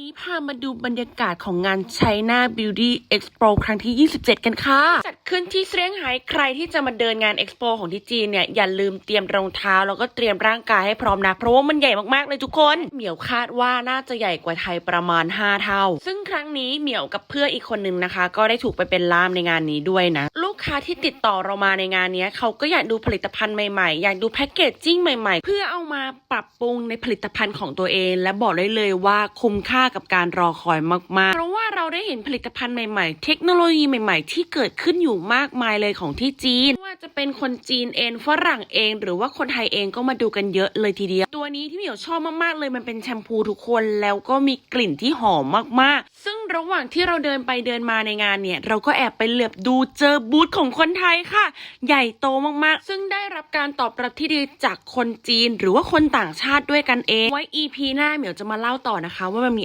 นี้พามาดูบรรยากาศของงาน China Beauty Expo ครั้งที่ 27 กันค่ะ จัดขึ้นที่เซี่ยงไฮ้ใครที่จะมาเดินงาน Expo ของที่จีนเนี่ย อย่าลืมเตรียมรองเท้า แล้วก็เตรียมร่างกายให้พร้อมนะ เพราะว่ามันใหญ่มาก ๆ เลยทุกคน เหมียวคาดว่าน่าจะใหญ่กว่าไทยประมาณ 5 เท่า ซึ่งครั้งนี้เหมียวกับเพื่อนอีกคนนึงนะคะ ก็ได้ถูกไปเป็นล่ามในงานนี้ด้วยนะ ค้าที่ติดต่อเรามาในงานนี้เขาก็อยากดูผลิตภัณฑ์ใหม่ๆ อยากดูแพ็กเกจจิ้งใหม่ๆ เพื่อเอามาปรับปรุงในผลิตภัณฑ์ของตัวเอง และบอกได้เลยว่าคุ้มค่ากับการรอคอยมากๆ เพราะว่าเราได้เห็นผลิตภัณฑ์ใหม่ๆ เทคโนโลยีใหม่ๆ ที่เกิดขึ้นอยู่มากมายเลยของที่จีน ว่าจะเป็นคนจีนเองฝรั่งเอง หรือว่าคนไทยเองก็มาดูกันเยอะเลยทีเดียว ตัวนี้ที่เหมียวชอบมากๆเลยมันเป็นแชมพูทุกคนแล้วก็มีกลิ่นที่หอมมากๆซ ระหว่างที่เราเดินไปเดินมาในงานเนี่ย เราก็แอบไปเหลือบดูเจอบูธของคนไทยค่ะ ใหญ่โตมากๆ ซึ่งได้รับการตอบรับที่ดีจากคนจีน หรือว่าคนต่างชาติด้วยกันเอง ไว้ EP หน้าเหมียวจะมาเล่าต่อนะคะว่ามันมี